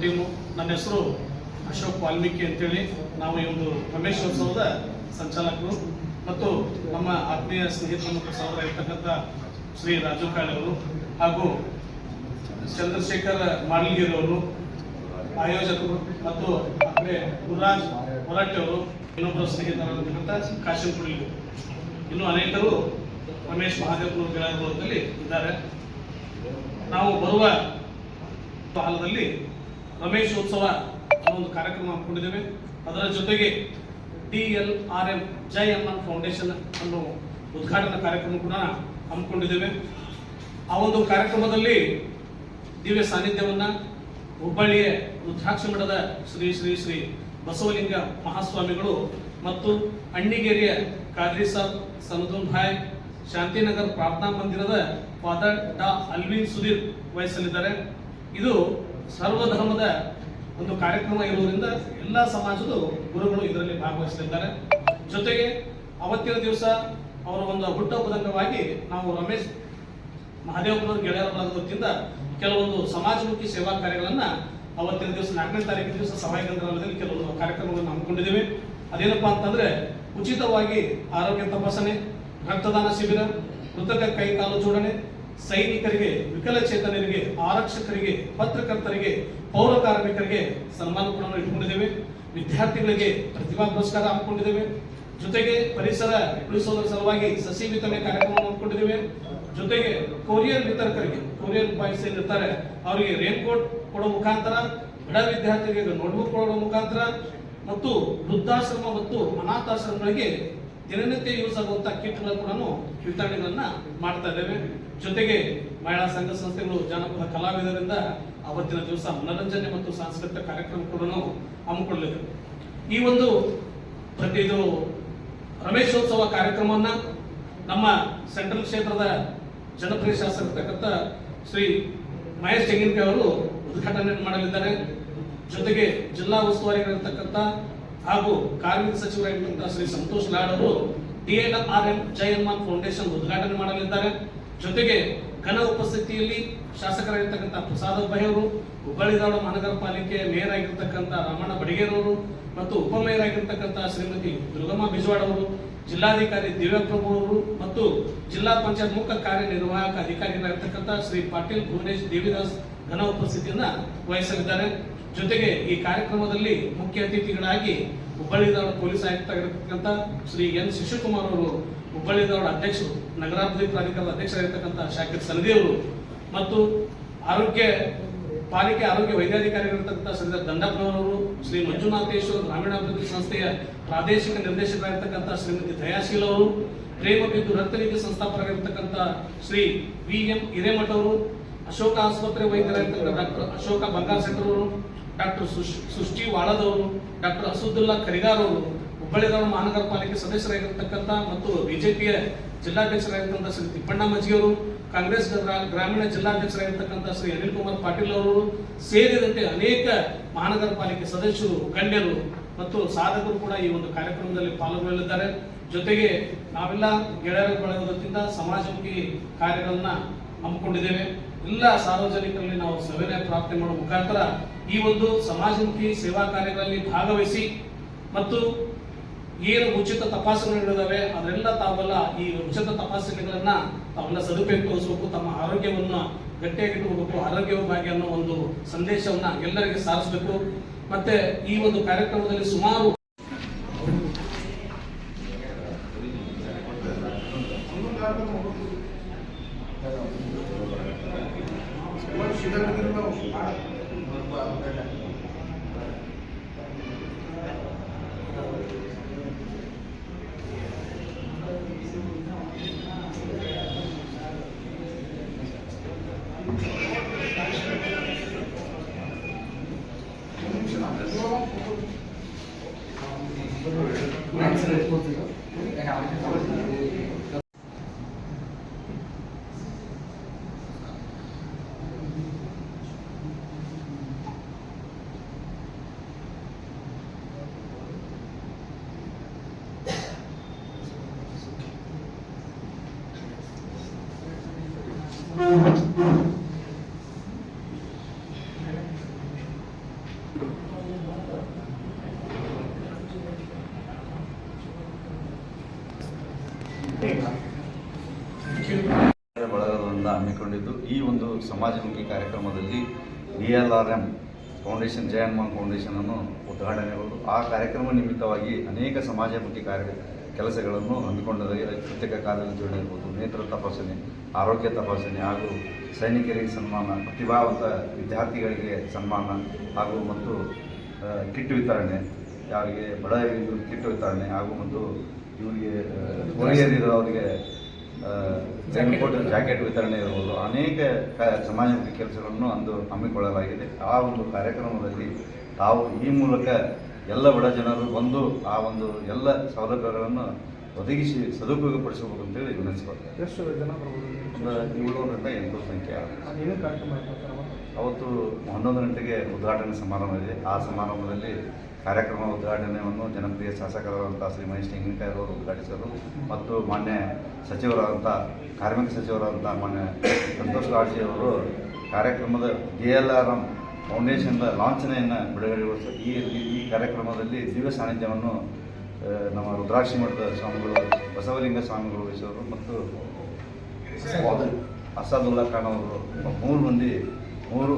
Team. ನನ್ನ ಹೆಸರು ಅಶೋಕ್ ವಾಲ್ಮೀಕಿ ಅಂತೇಳಿ. ನಾವು ಈ ಒಂದು ರಮೇಶೋತ್ಸವದ ಸಂಚಾಲಕರು. ಮತ್ತು ನಮ್ಮ ಆತ್ಮೀಯ ಸ್ನೇಹಿತರು ಮತ್ತು ಸಹೋದರ ಇರ್ತಕ್ಕಂಥ ಶ್ರೀ ರಾಜು ಹಾಗೂ ಚಂದ್ರಶೇಖರ್ ಅವರು, ಆಯೋಜಕರು ಮತ್ತು ಗುರುರಾಜ್ ಅವರು, ಇನ್ನೊಬ್ಬರು ಸ್ನೇಹಿತರಾಗಿರ್ತಕ್ಕಂಥ ಕಾಶಿಂ ಇನ್ನು ಅನೇಕರು ರಮೇಶ್ ಮಹಾದೇವಪುರ ಗೆಳೆಯರಲ್ಲಿ ಇದ್ದಾರೆ. ನಾವು ಬರುವ ಕಾಲದಲ್ಲಿ ರಮೇಶ್ ಉತ್ಸವ ಅನ್ನೋ ಒಂದು ಕಾರ್ಯಕ್ರಮ ಹಮ್ಮಿಕೊಂಡಿದ್ದೇವೆ ಅದರ ಜೊತೆಗೆ D L R M Jai N foundation ಅನ್ನೋ ಉದ್ಘಾಟನಾ ಕಾರ್ಯಕ್ರಮ ಕೂಡ ಹಮ್ಮಿಕೊಂಡಿದ್ದೇವೆ. ಆ ಒಂದು ಕಾರ್ಯಕ್ರಮದಲ್ಲಿ ದಿವ್ಯ ಸಾನ್ನಿಧ್ಯವನ್ನ ಹುಬ್ಬಳ್ಳಿಯ ರುದ್ರಾಕ್ಷ ಮಠದ ಶ್ರೀ ಶ್ರೀ ಶ್ರೀ ಬಸವಲಿಂಗ ಮಹಾಸ್ವಾಮಿಗಳು ಮತ್ತು ಅಣ್ಣಿಗೇರಿಯ ಕಾದ್ರಿ ಸಾಬ್ ಸಮದುನ್ ಭಾಯ್, ಶಾಂತಿನಗರ್ ಪ್ರಾರ್ಥನಾ ಮಂದಿರದ ಫಾದರ್ ಡಾ ಅಲ್ವಿನ್ ಸುಧೀರ್ ವಹಿಸಲಿದ್ದಾರೆ. ಇದು ಸರ್ವಧರ್ಮದ ಒಂದು ಕಾರ್ಯಕ್ರಮ ಇರುವುದರಿಂದ ಎಲ್ಲ ಸಮಾಜದ ಗುರುಗಳು ಇದರಲ್ಲಿ ಭಾಗವಹಿಸಲಿದ್ದಾರೆ. ಜೊತೆಗೆ ಅವತ್ತಿನ ದಿವಸ ಅವರ ಒಂದು ಹುಟ್ಟಹಬ್ಬದ ಅಂಗವಾಗಿ ನಾವು ರಮೇಶ್ ಮಹಾದೇವಪುರದ ಗೆಳೆಯರ ಬಳಗದ ವತಿಯಿಂದ ಕೆಲವೊಂದು ಸಮಾಜಮುಖಿ ಸೇವಾ ಕಾರ್ಯಗಳನ್ನು ಅವತ್ತಿನ ದಿವಸ ನಾಲ್ಕನೇ ತಾರೀಕಿನ ದಿವಸ ಸಭಾಯ ಕೇಂದ್ರದಲ್ಲಿ ಕೆಲವೊಂದು ಕಾರ್ಯಕ್ರಮಗಳನ್ನು ಹಮ್ಮಿಕೊಂಡಿದ್ದೇವೆ. ಅದೇನಪ್ಪ ಅಂತಂದ್ರೆ ಉಚಿತವಾಗಿ ಆರೋಗ್ಯ ತಪಾಸಣೆ, ರಕ್ತದಾನ ಶಿಬಿರ ಕೃತಕ ಕೈ ಕಾಲು ಜೋಡಣೆ ಸೈನಿಕರಿಗೆ, ವಿಕಲಚೇತನರಿಗೆ, ಆರಕ್ಷಕರಿಗೆ, ಪತ್ರಕರ್ತರಿಗೆ, ಪೌರ ಕಾರ್ಮಿಕರಿಗೆ ಸನ್ಮಾನ ಕೂಡ ಇಟ್ಕೊಂಡಿದ್ದೇವೆ ವಿದ್ಯಾರ್ಥಿಗಳಿಗೆ ಪ್ರತಿಭಾ ಪುರಸ್ಕಾರ ಹಾಕೊಂಡಿದ್ದೇವೆ ಜೊತೆಗೆ ಪರಿಸರ ಉಳಿಸೋದರ ಸಲುವಾಗಿ ಸಸಿ ವಿತರಣೆ ಕಾರ್ಯಕ್ರಮ ಮಾಡ್ಕೊಂಡಿದ್ದೇವೆ. ಜೊತೆಗೆ ಕೊರಿಯರ್ ವಿತರಕರಿಗೆ, ಕೊರಿಯರ್ ಬಾಯ್ಸ್ ಏನಿರ್ತಾರೆ, ಅವರಿಗೆ ರೇನ್ ಕೋಟ್ ಕೊಡೋ ಮುಖಾಂತರ, ಬಡ ವಿದ್ಯಾರ್ಥಿಗಳಿಗೆ ನೋಟ್ಬುಕ್ ಕೊಡೋ ಮುಖಾಂತರ, ಮತ್ತು ವೃದ್ಧಾಶ್ರಮ ಮತ್ತು ಅನಾಥಾಶ್ರಮಗಳಿಗೆ ದಿನನಿತ್ಯ ಯೂಸ್ ಆಗುವಂತಹ ಕಿಟ್ಗಳ ಕೂಡ ವಿತರಣೆಗಳನ್ನ ಮಾಡ್ತಾ ಇದ್ದೇವೆ. ಜೊತೆಗೆ ಮಹಿಳಾ ಸಂಘ ಸಂಸ್ಥೆಗಳು ಜಾನಪದ ಕಲಾವಿದರಿಂದ ಅವತ್ತಿನ ದಿವಸ ಮನರಂಜನೆ ಮತ್ತು ಸಾಂಸ್ಕೃತಿಕ ಕಾರ್ಯಕ್ರಮ ಕೂಡ ಹಮ್ಮಿಕೊಳ್ಳಲಿದೆ ಈ ಒಂದು ಪ್ರತಿ ಇದು ರಮೇಶೋತ್ಸವ ಕಾರ್ಯಕ್ರಮವನ್ನು ನಮ್ಮ ಸೆಂಟ್ರಲ್ ಕ್ಷೇತ್ರದ ಜನಪ್ರಿಯ ಶಾಸಕರ್ತಕ್ಕಂಥ ಶ್ರೀ ಮಹೇಶ್ ತೆಂಗಿನಕಾಯಿ ಅವರು ಉದ್ಘಾಟನೆ ಮಾಡಲಿದ್ದಾರೆ. ಜೊತೆಗೆ ಜಿಲ್ಲಾ ಉಸ್ತುವಾರಿಗಳಿರ್ತಕ್ಕಂಥ ಹಾಗೂ ಕಾರ್ಮಿಕ ಸಚಿವರಾಗಿರ್ತಕ್ಕಂಥ ಶ್ರೀ ಸಂತೋಷ್ ಲಾಡ್ ಅವರು DLR M Jai Hanuman foundation ಉದ್ಘಾಟನೆ ಮಾಡಲಿದ್ದಾರೆ. ಜೊತೆಗೆ ಘನ ಉಪಸ್ಥಿತಿಯಲ್ಲಿ ಶಾಸಕರಾಗಿರ್ತಕ್ಕಂಥ ಪ್ರಸಾದ ಹುಬ್ಬಳ್ಳಿ ಧಾರವಾಡ ಮಹಾನಗರ ಪಾಲಿಕೆ ಮೇಯರ್ ಆಗಿರ್ತಕ್ಕಂಥ ರಾಮಣ್ಣ ಬಡಿಗೇರವರು ಮತ್ತು ಉಪಮೇಯರ್ ಆಗಿರ್ತಕ್ಕಂಥ ಶ್ರೀಮತಿ ದುರ್ಗಮ್ಮ ಬಿಜವಾಡ್ ಅವರು ಜಿಲ್ಲಾಧಿಕಾರಿ ದಿವ್ಯಪ್ರಭು ಅವರು ಮತ್ತು ಜಿಲ್ಲಾ ಪಂಚಾಯತ್ ಮುಖ್ಯ ಕಾರ್ಯನಿರ್ವಾಹಕ ಅಧಿಕಾರಿಗಳಾಗಿರ್ತಕ್ಕಂಥ ಶ್ರೀ ಪಾಟೀಲ್ ಭುವನೇಶ್ ದೇವಿದಾಸ್ ಘನ ಉಪಸ್ಥಿತಿಯನ್ನ ವಹಿಸಲಿದ್ದಾರೆ. ಜೊತೆಗೆ ಈ ಕಾರ್ಯಕ್ರಮದಲ್ಲಿ ಮುಖ್ಯ ಅತಿಥಿಗಳಾಗಿ ಹುಬ್ಬಳ್ಳಿ ಧಾರವಾಡ ಪೊಲೀಸ್ ಆಯುಕ್ತರಾಗಿರ್ತಕ್ಕಂಥ ಶ್ರೀ ಎನ್ ಶಿಶುಕುಮಾರ್ ಅವರು ಹುಬ್ಬಳ್ಳಿ ಧಾರವಾಡ ಅಧ್ಯಕ್ಷರು, ನಗರಾಭಿವೃದ್ಧಿ ಪ್ರಾಧಿಕಾರದ ಅಧ್ಯಕ್ಷರಾಗಿರ್ತಕ್ಕಂಥ ಶಾಕಿರ್ ಸಲದಿ ಅವರು ಮತ್ತು ಆರೋಗ್ಯ, ಪಾಲಿಕೆ ಆರೋಗ್ಯ ವೈದ್ಯಾಧಿಕಾರಿಗಳಿರ್ತಕ್ಕಂಥ ಶ್ರೀ ದಂಡಪ್ಪನವರು ಶ್ರೀ ಮಂಜುನಾಥೇಶ್ವರ ಗ್ರಾಮೀಣಾಭಿವೃದ್ಧಿ ಸಂಸ್ಥೆಯ ಪ್ರಾದೇಶಿಕ ನಿರ್ದೇಶಕರಾಗಿರ್ತಕ್ಕಂಥ ಶ್ರೀಮತಿ ದಯಾಶೀಲ ಅವರು, ಪ್ರೇಮ ಬಿಂದು ರಕ್ತನಿಧಿ ಸಂಸ್ಥಾಪಕರಾಗಿರ್ತಕ್ಕಂಥ ಶ್ರೀ ವಿ ಎಂ ಹಿರೇಮಠ ಅವರು, ಅಶೋಕ ಆಸ್ಪತ್ರೆ ವೈದ್ಯರಾಗಿರ್ತಕ್ಕಂಥ ಡಾಕ್ಟರ್ ಅಶೋಕ ಬಂಗಾರ್ ಶೆಟ್ಟರ್ ಅವರು ಡಾಕ್ಟರ್ ಸೃಷ್ಟಿ ವಾಳದವರು, ಡಾಕ್ಟರ್ ಅಸದುಲ್ಲಾ ಕರಿಗಾರ್ ಅವರು ಮಹಾನಗರ ಪಾಲಿಕೆ ಸದಸ್ಯರಾಗಿರ್ತಕ್ಕಂಥ ಮತ್ತು ಬಿಜೆಪಿಯ ಜಿಲ್ಲಾಧ್ಯಕ್ಷರಾಗಿರ್ತಕ್ಕಂಥ ಶ್ರೀ ತಿಪ್ಪಣ್ಣ ಮಜ್ಜಿಯವರು ಕಾಂಗ್ರೆಸ್ ಗ್ರಾ- ಗ್ರಾಮೀಣ ಜಿಲ್ಲಾಧ್ಯಕ್ಷರಾಗಿರ್ತಕ್ಕಂಥ ಶ್ರೀ ಅನಿಲ್ ಕುಮಾರ್ ಪಾಟೀಲ್ ಅವರು ಸೇರಿದಂತೆ ಅನೇಕ ಮಹಾನಗರ ಪಾಲಿಕೆ ಸದಸ್ಯರು, ಗಣ್ಯರು ಮತ್ತು ಸಾಧಕರು ಕೂಡ ಈ ಒಂದು ಕಾರ್ಯಕ್ರಮದಲ್ಲಿ ಪಾಲ್ಗೊಳ್ಳಲಿದ್ದಾರೆ. ಜೊತೆಗೆ ನಾವೆಲ್ಲ ಗೆಳೆಯರ ಬಳಗದಿಂದ ಸಮಾಜಮುಖಿ ಕಾರ್ಯಗಳನ್ನ ಹಮ್ಮಿಕೊಂಡಿದ್ದೇವೆ. ಎಲ್ಲ ಸಾರ್ವಜನಿಕರಲ್ಲಿ ನಾವು ಸವಿನಯ ಪ್ರಾರ್ಥನೆ ಮಾಡುವ ಮುಖಾಂತರ ಈ ಒಂದು ಸಮಾಜಮುಖಿ ಸೇವಾ ಕಾರ್ಯಗಳಲ್ಲಿ ಭಾಗವಹಿಸಿ ಮತ್ತು ಏನು ಉಚಿತ ತಪಾಸಣೆಗಳಿದ್ದಾವೆ ಅದೆಲ್ಲ ತಾವೆಲ್ಲ ಈ ಉಚಿತ ತಪಾಸಣೆಗಳನ್ನ ತಾವೆಲ್ಲ ಸದುಪಯೋಗ ತಮ್ಮ ಆರೋಗ್ಯವನ್ನು ಗಟ್ಟಿಯಾಗಿಟ್ಟುಕೋಬೇಕು ಆರೋಗ್ಯವ ಭಾಗ್ಯ ಅನ್ನೋ ಒಂದು ಸಂದೇಶವನ್ನ ಎಲ್ಲರಿಗೆ ಸಾರಿಸಬೇಕು ಮತ್ತೆ ಈ ಒಂದು ಕಾರ್ಯಕ್ರಮದಲ್ಲಿ ಸುಮಾರು ரொம்ப ಬಳಗದಿಂದ ಹಮ್ಮಿಕೊಂಡಿದ್ದು, ಈ ಒಂದು ಸಮಾಜಮುಖಿ ಕಾರ್ಯಕ್ರಮದಲ್ಲಿ D L R M foundation Jayamma foundation ಅನ್ನು ಉದ್ಘಾಟನೆಗಳು ಆ ಕಾರ್ಯಕ್ರಮ ನಿಮಿತ್ತವಾಗಿ ಅನೇಕ ಸಮಾಜಮುಖಿ ಕಾರ್ಯ ಕೆಲಸಗಳನ್ನು ಹಮ್ಮಿಕೊಂಡಿದೆ ಕೃತಕ ಕಾಲದ ಜೋಡಣೆ ಇರ್ಬೋದು ನೇತ್ರ ತಪಾಸಣೆ ಆರೋಗ್ಯ ತಪಾಸಣೆ ಹಾಗೂ ಸೈನಿಕರಿಗೆ ಸನ್ಮಾನ ಪ್ರತಿಭಾವಂತ ವಿದ್ಯಾರ್ಥಿಗಳಿಗೆ ಸನ್ಮಾನ ಹಾಗೂ ಮತ್ತು ಕಿಟ್ ವಿತರಣೆ ಯಾರಿಗೆ ಬಡ ಕಿಟ್ ವಿತರಣೆ ಹಾಗೂ ಮತ್ತು ಇವರಿಗೆ ಅವರಿಗೆ ರೆಯಿನ್ಕೋಟ್ ಜಾಕೆಟ್ ವಿತರಣೆ ಇರ್ಬೋದು ಅನೇಕ ಕ ಸಮಾಜಮುಖಿ ಕೆಲಸಗಳನ್ನು ಅಂದು ಹಮ್ಮಿಕೊಳ್ಳಲಾಗಿದೆ. ಆ ಒಂದು ಕಾರ್ಯಕ್ರಮದಲ್ಲಿ ತಾವು ಈ ಮೂಲಕ ಎಲ್ಲ ಬಡ ಜನರು ಬಂದು ಆ ಒಂದು ಎಲ್ಲ ಸೌಲಭ್ಯಗಳನ್ನು ಒದಗಿಸಿ ಸದುಪಯೋಗಪಡಿಸಬೇಕು ಅಂತೇಳಿ ವಿನಂತಿಸ್ಕೊಳ್ತಾರೆ ಎಷ್ಟು ಜನ ಬರ್ಬೋದು ಒಂದು ಏಳುನೂರರಿಂದ ಎಂಟು ಸಂಖ್ಯೆ ಏನು ಕಾರ್ಯಕ್ರಮ ಅವತ್ತು? ಹನ್ನೊಂದು ಗಂಟೆಗೆ ಉದ್ಘಾಟನೆ ಸಮಾರಂಭ ಇದೆ. ಆ ಸಮಾರಂಭದಲ್ಲಿ ಕಾರ್ಯಕ್ರಮ ಉದ್ಘಾಟನೆಯನ್ನು ಜನಪ್ರಿಯ ಶಾಸಕರಾದಂಥ ಶ್ರೀ ಮಹೇಶ್ ಅವರು ಉದ್ಘಾಟಿಸಿದರು. ಮತ್ತು ಮಾನ್ಯ ಸಚಿವರಾದಂಥ ಕಾರ್ಮಿಕ ಸಚಿವರಾದಂಥ ಮಾನ್ಯ ಸಂತೋಷ್ ಲಾಡ್ಜಿ ಅವರು ಕಾರ್ಯಕ್ರಮದ ಡಿ ಎಲ್ ಆರ್ ಎಂ ಫೌಂಡೇಶನ್ದ ಲಾಂಛನೆಯನ್ನು ಬಿಡುಗಡೆಗೊಳಿಸಿ ಈ ಈ- ಈ ಕಾರ್ಯಕ್ರಮದಲ್ಲಿ ದಿವ್ಯ ಸಾನ್ನಿಧ್ಯವನ್ನು ನಮ್ಮ ರುದ್ರಾಕ್ಷಿ ಮಠದ ಸ್ವಾಮಿಗಳು ಬಸವಲಿಂಗ ಸ್ವಾಮಿಗಳು ವಹಿಸೋರು ಮತ್ತು ಅಸಾದುಲ್ಲಾ ಖಾನ್ ಅವರು. ಮೂರು ಮಂದಿ ಮೂರು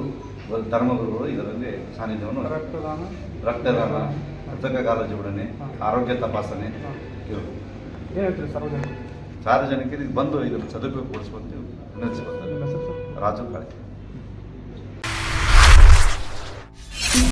ಧರ್ಮಗುರುಗಳು ಇದರಲ್ಲಿ ಸಾನ್ನಿಧ್ಯವನ್ನು ರಕ್ತದಾನ? ರಕ್ತದಾನ ಕೃತಕ ಕಾಲ ಜೋಡಣೆ ಆರೋಗ್ಯ ತಪಾಸಣೆ ಸಾರ್ವಜನಿಕರು? ಸಾರ್ವಜನಿಕರಿಗೆ ಬಂದು ಇದನ್ನು ಸದುಪಯೋಗಪಡಿಸುವಂತೆ ವಿನಂತಿಸುವಂತೆ ರಾಜು ಕಾಳೆ.